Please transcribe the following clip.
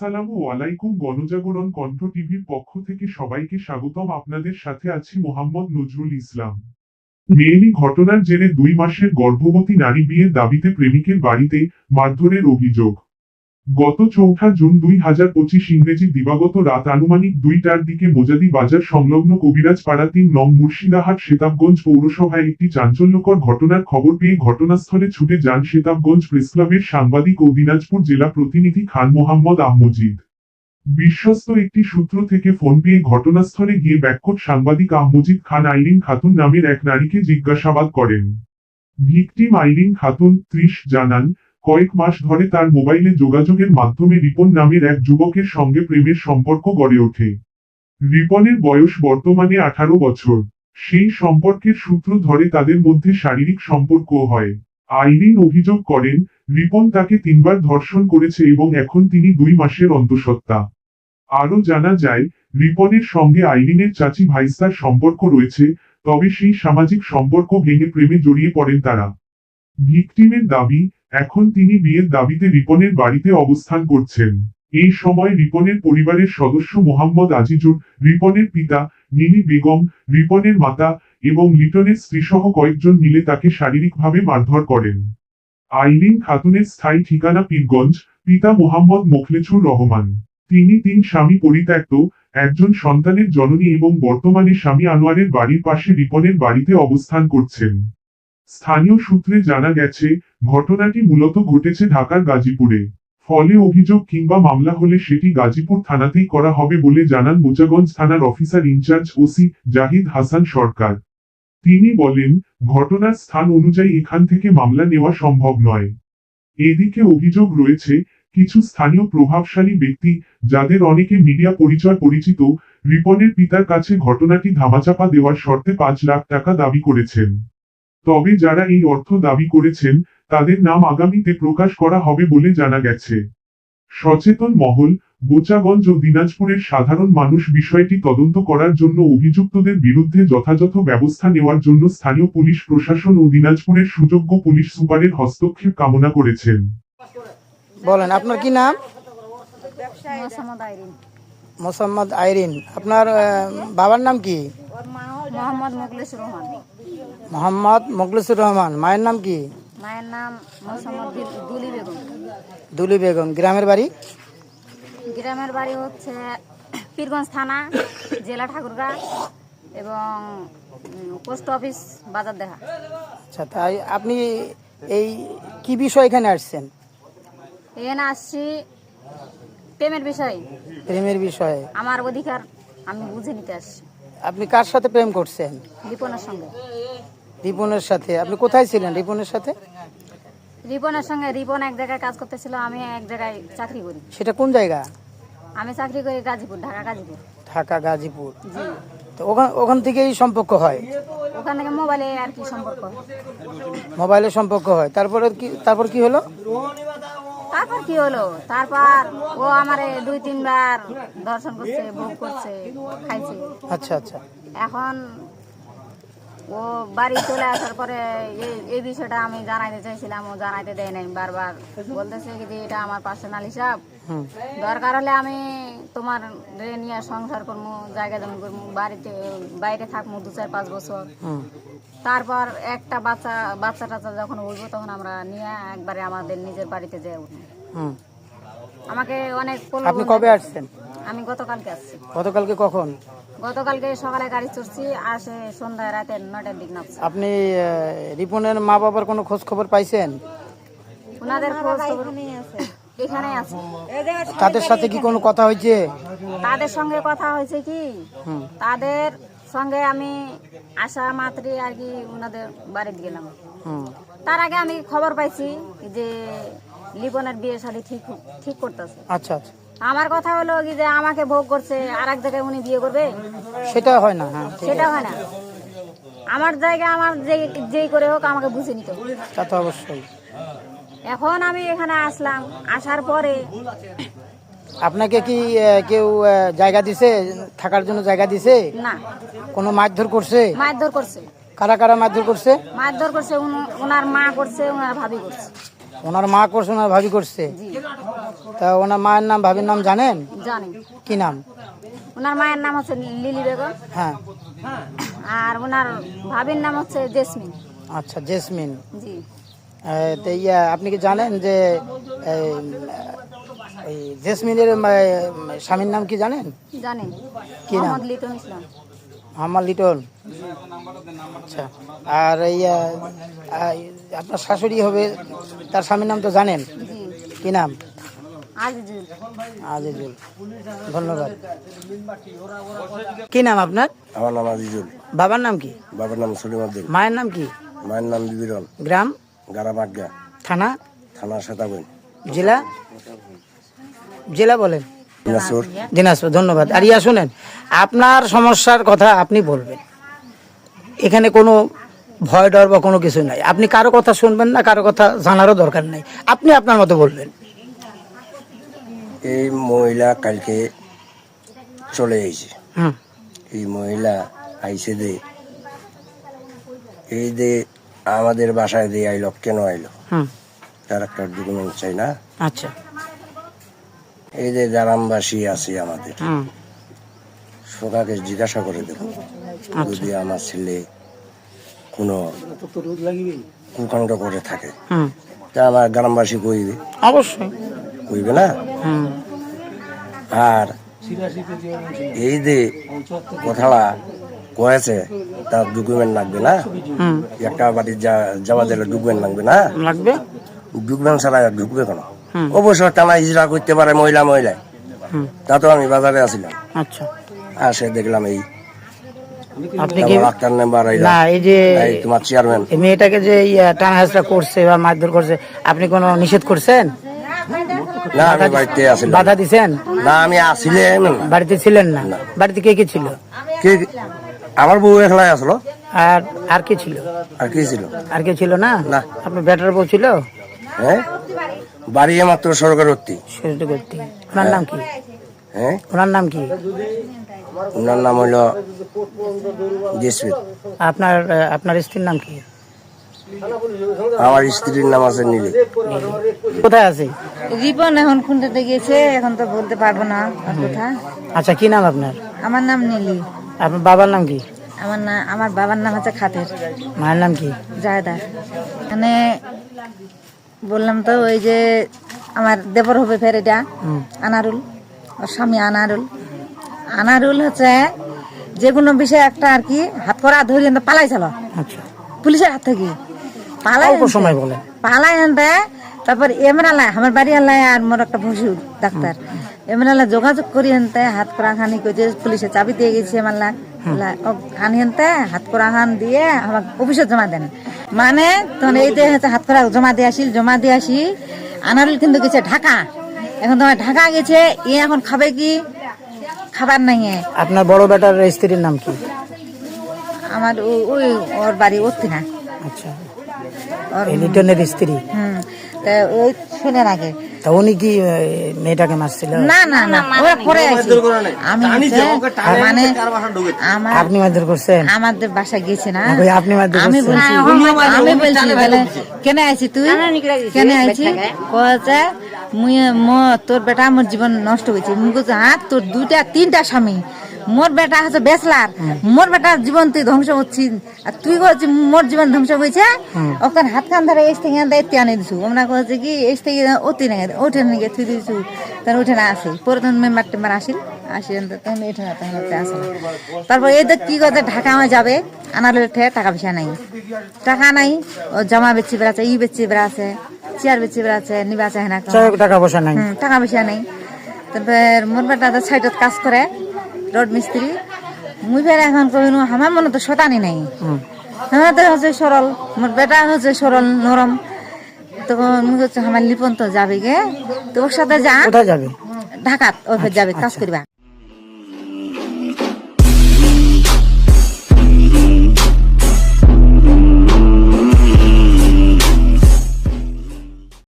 আসসালামু আলাইকুম গণজাগরণ কণ্ঠ টিভির পক্ষ থেকে সবাইকে স্বাগতম। আপনাদের সাথে আছি মোহাম্মদ নজরুল ইসলাম। মেয়েলি ঘটনার জেরে দুই মাসের গর্ভবতী নারী বিয়ের দাবিতে প্রেমিকের বাড়িতে মারধরের অভিযোগ। গত চৌঠা জুন দুই হাজার পঁচিশ ইংরেজি দিবাগত রাত আনুমানিক দুইটার দিকে মোজাদি বাজার সংলগ্ন কবিরাজ পাড়া তিন নং মুর্শিদাহাট সেতাবগঞ্জ পৌরসভায় একটি চাঞ্চল্যকর ঘটনার খবর পেয়ে ঘটনাস্থলে ছুটে যান সেতাবগঞ্জ প্রেসক্লাবের সাংবাদিক ও দিনাজপুর জেলা প্রতিনিধি খান মোহাম্মদ আহমজিদ। বিশ্বস্ত একটি সূত্র থেকে ফোন পেয়ে ঘটনাস্থলে গিয়ে ব্যাককোট সাংবাদিক আহমজিদ খান আইরিন খাতুন নামের এক নারীকে জিজ্ঞাসাবাদ করেন। ভিকটিম আইরিন খাতুন ত্রিশ জানান কয়েক মাস ধরে তার মোবাইলে যোগাযোগের মাধ্যমে রিপন নামের এক যুবকের সঙ্গে প্রেমের সম্পর্ক গড়ে ওঠে। রিপনের বয়স বর্তমানে আঠারো বছর। সেই সম্পর্কের সূত্র ধরে তাদের মধ্যে শারীরিক সম্পর্কও হয়। আইরিন অভিযোগ করেন, রিপন তাকে তিনবার ধর্ষণ করেছে এবং এখন তিনি দুই মাসের অন্তঃসত্ত্বা। আরও জানা যায়, রিপনের সঙ্গে আইরিনের চাচি ভাইস্তার সম্পর্ক রয়েছে, তবে সেই সামাজিক সম্পর্ক ভেঙে প্রেমে জড়িয়ে পড়েন তারা। ভিকটিমের দাবি এখন তিনি বিয়ের দাবিতে রিপনের বাড়িতে অবস্থান করছেন। এই সময় রিপনের পরিবারের সদস্য মোহাম্মদ আজিজুর, রিপনের পিতা নীলি বেগম, রিপনের মাতা এবং লিটনের স্ত্রীসহ কয়েকজন মিলে তাকে শারীরিকভাবে মারধর করেন। আইরিন খাতুনের স্থায়ী ঠিকানা পীরগঞ্জ, পিতা মোহাম্মদ মোখলেছুর রহমান। তিনি তিন স্বামী পরিত্যক্ত, একজন সন্তানের জননী এবং বর্তমানে স্বামী আনোয়ারের বাড়ির পাশে রিপনের বাড়িতে অবস্থান করছেন। স্থানীয় সূত্রে জানা গেছে, ঘটনাটি মূলত ঘটেছে ঢাকার গাজীপুরে। ফলে অভিযোগ কিংবা মামলা হলে সেটি গাজীপুর থানাতেই করা হবে বলে জানান বোচাগঞ্জ থানার officer in charge OC Zahid Hasan Sarkar. তিনি বলেন, ঘটনার স্থান অনুযায়ী এখান থেকে মামলা নেওয়া সম্ভব নয়। এদিকে অভিযোগ রয়েছে, কিছু স্থানীয় প্রভাবশালী ব্যক্তি, যাদের অনেকে মিডিয়া পরিচয় পরিচিত, রিপনের পিতার কাছে ঘটনাটি ধামাচাপা দেওয়ার শর্তে পাঁচ লাখ টাকা দাবি করেছেন। তবে যারা এই অর্থ দাবি করেছেন তাদের নাম আগামীতে প্রকাশ করা হবে বলে জানা গেছে। সচেতন মহল বোচাগঞ্জ ও দিনাজপুরের সাধারণ মানুষ বিষয়টি তদন্ত করার জন্য অভিযুক্তদের বিরুদ্ধে যথাযথ ব্যবস্থা নেওয়ার জন্য স্থানীয় পুলিশ প্রশাসন ও দিনাজপুরের সুযোগ্য পুলিশ সুপারের হস্তক্ষেপ কামনা করেছেন। বলেন আপনার কি নাম? মোসাম্মদ আইরিন। মোসাম্মদ আইরিন। আপনার বাবার নাম কি? মোহাম্মদ মুখলিসুর রহমান। মোহাম্মদ মোখলিসুর রহমান মায়ের নাম কি? মায়ের নাম দুলি বেগম। দুলি বেগম গ্রামের বাড়ি? গ্রামের বাড়ি হচ্ছে পীরগঞ্জ থানা জেলা ঠাকুরগাঁ এবং পোস্ট অফিস বাজার দেখা আচ্ছা তাই আপনি এই কি বিষয় এখানে আসছেন? এখানে আসছি প্রেমের বিষয়। প্রেমের বিষয়ে। আমার অধিকার আমি বুঝে নিতে আসছি। আপনি কার সাথে প্রেম করছেন? রিপনের সঙ্গে। রিপনের সাথে। আপনি কোথায় ছিলেন রিপনের সাথে? রিপনের সঙ্গে রিপন এক জায়গায় কাজ করতেছিল আমি এক জায়গায় চাকরি করি। সেটা কোন জায়গা? আমি চাকরি করি গাজীপুর ঢাকা গাজীপুর। ঢাকা গাজীপুর। তো ওখান ওখান থেকেই সম্পর্ক হয়? ওখান থেকে মোবাইলে আর কি সম্পর্ক? মোবাইলে সম্পর্ক হয়। তারপরে কি তারপর কি হলো? তারপর কি হলো? তারপর ও আমার দুই তিনবার দর্শন করছে ভোগ করছে খাইছে। আচ্ছা আচ্ছা। এখন ও বাড়ি চলে আসার পরে এই- বিষয়টা আমি জানাইতে চাইছিলাম ও জানাইতে দেয় নাই বারবার বলতেছে কি যে এটা আমার পার্সোনাল হিসাব। দরকার হলে আমি তোমার রে নিয়ে সংসার করব জায়গা জমি করব বাড়িতে বাইরে থাকব দু চার পাঁচ বছর। তারপর একটা বাচ্চা বাচ্চা টাচ্চা যখন উঠবো তখন আমরা নিয়ে একবারে আমাদের নিজের বাড়িতে যেয়ে উঠবো। আমাকে অনেক আপনি কবে আসছেন? আমি গতকালকে আসছি। গতকালকে কখন? গতকালকে সকালে গাড়ি চড়ছি আসে সন্ধ্যায় রাতে নটার দিক নামছি। আপনি রিপনের মা বাবার কোনো খোঁজ খবর পাইছেন? ওনাদের খোঁজ খবর এখানে আছে। তাদের সাথে কি কোনো কথা হয়েছে? তাদের সঙ্গে কথা হয়েছে কি? তাদের সঙ্গে আমি আসা মাত্রই আর কি ওনাদের বাড়িতে গেলাম। তার আগে আমি খবর পাইছি যে লিপনের বিয়ে শাদী ঠিক ঠিক করতেছে। আচ্ছা আচ্ছা। আমার কথা হলো কি যে আমাকে ভোগ করছে আর এক জায়গায় উনি বিয়ে করবে? সেটা হয় না হ্যাঁ সেটা হয় না। আমার জায়গায় আমার যে যেই করে হোক আমাকে বুঝে নিতে হবে। তা তো অবশ্যই। এখন আমি এখানে আসলাম আসার পরে আপনাকে কি কেউ জায়গা দিছে? থাকার জন্য জায়গা দিছে? না। কোনো মারধর করছে? মারধর করছে। কারা কারা মারধর করছে? মারধর করছে ওনার মা করছে ওনার ভাবি করছে। ওনার মা করছে ওনার ভাবি করছে? তা ওনার মায়ের নাম ভাবির নাম জানেন? জানি। কি নাম? ওনার মায়ের নাম হচ্ছে লিলি বেগম। হ্যাঁ। আর ওনার ভাবির নাম হচ্ছে জেসমিন। আচ্ছা জেসমিন। জি। ইয়া আপনি কি জানেন যে এই, এই জেসমিনের স্বামীর নাম কি জানেন? জানি। কি নাম? মোহাম্মদ লিটন ইসলাম। আমার লিটন। আচ্ছা আর আ, আপনার শাশুড়ি হবে তার স্বামীর নাম তো জানেন? কি নাম? আজিজুল। আজিজুল। ধন্যবাদ। কি নাম আপনার? আমার নাম আজিজুল। বাবার নাম কি? বাবার নাম সলিমউদ্দিন মায়ের নাম কি? মায়ের নাম বিবিরন গ্রাম? গারাবাগা। থানা? থানা সেতাবইন জেলা? জেলা বলেন। দিনাজপুর। দিনাজপুর ধন্যবাদ। আর ইয়া শুনেন আপনার সমস্যার কথা আপনি বলবেন। এখানে কোনো ভয় ডর বা কোনো কিছু নাই। আপনি কারও কথা শুনবেন না কারও কথা জানারও দরকার নাই। আপনি আপনার মতো বলবেন। এই মহিলা কালকে চলে এসেছে এই মহিলা আইসে দে। এই দে আমাদের বাসায় দিয়ে আইলো কেন আইলো? তার একটা ডকুমেন্ট চাই না? আচ্ছা। এই যে গ্রামবাসী আছে আমাদের। সোকাকে জিজ্ঞাসা করে দেব যদি আমার ছেলে কোনো কুকাণ্ড করে থাকে তা আমার গ্রামবাসী কইবে। অবশ্যই। কইবে না? আর এই যে কথাটা কয়েছে তার ডকুমেন্ট লাগবে না? একটা বাড়ি যা- যাওয়া দিলে ডকুমেন্ট লাগবে না? লাগবে। ডকুমেন্ট ছাড়া ঢুকবে কেন? অবশ্য টানা হিজড়া করতে পারে মহিলা মহিলায় তা তো আমি বাজারে আছিলাম আচ্ছা। আসে দেখলাম এই আপনি কি না এই যে তোমার চেয়ারম্যান মেয়েটাকে যে টানা করছে বা মারধর করছে আপনি কোনো নিষেধ করছেন? না আমি বাড়িতে আসিলাম। বাধা দিছেন? না আমি আসিলে বাড়িতে ছিলেন না। বাড়িতে কে কে ছিল? কে আমার বউ একলাই আসলো। আর আর কে ছিল? আর কি ছিল? আর কে ছিল না? না। আপনার বেটার বউ ছিল? হ্যাঁ? বাড়ি মাত্র সরকার অত্তি সেটা করতে ওনার নাম কি? হ্যাঁ? ওনার নাম কি? ওনার নাম হইল জেসমিন। আপনার আপনার স্ত্রীর নাম কি? আমার স্ত্রীর নাম আছে নীলি। কোথায় আছে? রিপন এখন খুঁজতে গিয়েছে এখন তো বলতে পারব না আর কথা আচ্ছা কি নাম আপনার? আমার নাম নীলি। আপনার বাবার নাম কি? আমার না আমার বাবার নাম হচ্ছে খাতের। মায়ের নাম কি? জায়দা। মানে বললাম তো ওই যে আমার দেবর হবে ফের এটা আনারুল ওর স্বামী আনারুল। আনারুল হচ্ছে যে কোনো বিষয়ে একটা আর কি হাত করা ধরিয়ে তো পালাইছিল। আচ্ছা। পুলিশের হাত থেকে। পালাই সময় বলেন। পালাই আনতে তারপর এমরালা আমার বাড়ি আল্লাহ আর মোর একটা পশু ডাক্তার। এমরালা যোগাযোগ করি আনতে হাত করা খানি কইছে পুলিশে চাবি দিয়ে গেছে মাল্লা খানি আনতে হাত করা খান দিয়ে আমার অফিসে জমা দেন। মানে তখন এই হচ্ছে হাত করা জমা দিয়ে আসিল জমা দিয়ে আসি আনারুল কিন্তু গেছে ঢাকা। এখন তোমার ঢাকা গেছে এ এখন খাবে কি? খাবার নাই। আপনার বড় বেটার স্ত্রীর নাম কি? আমার ওই ওর বাড়ি ওর না আচ্ছা। ওর লিটনের স্ত্রী? হুম। তা ওই শুনে আগে তা উনি কি মেয়েটাকে মারছিল? না না না ওরা পরে আমি মানে আপনি মারধর করছেন? আমাদের বাসা গেছে না? আপনি মারধর আমি বলছি আমি বলছি বলে কেন আইছি তুই? কেন আইছি? কয়েছে মুই মো তোর বেটা আমার জীবন নষ্ট হয়েছে কইছি হ্যাঁ তোর দুইটা তিনটা স্বামী। মোর বেটা হচ্ছে বেসলার মোর বেটার জীবন তুই ধ্বংস হচ্ছিস আর তুই কইছি মোর জীবন ধ্বংস হয়েছে ওখান হাত কান ধরে এস থেকে দায়িত্ব আনি দিছু। আমরা কইছি কি এস থেকে অতি না ওঠে নাকি তুই দিছু। তার উঠে না আসে পরে তখন মেম্বার টেম্বার আসিল। আসি তখন না তখন আসে না। তারপর এই তো কি করছে ঢাকা আমার যাবে। আনালে উঠে টাকা পয়সা নাই। টাকা নাই ও জামা বেচি বেড়াচ্ছে ই বেচি বেড়াচ্ছে চেয়ার বেচি বেড়াচ্ছে নিবা চায় না। টাকা পয়সা নাই। টাকা পয়সা নেই। তারপর মোর বেটা সাইডত কাজ করে রোড মিস্ত্রি। মুই ফের এখন কইন আমার মনে তো শতানি নাই। আমার তো হচ্ছে সরল মোর বেটা হচ্ছে সরল নরম তখন মুই হচ্ছে আমার লিপন তো যাবে গে তো ওর সাথে যা কোথায় যাবে? ঢাকাত ওই যাবে কাজ করবা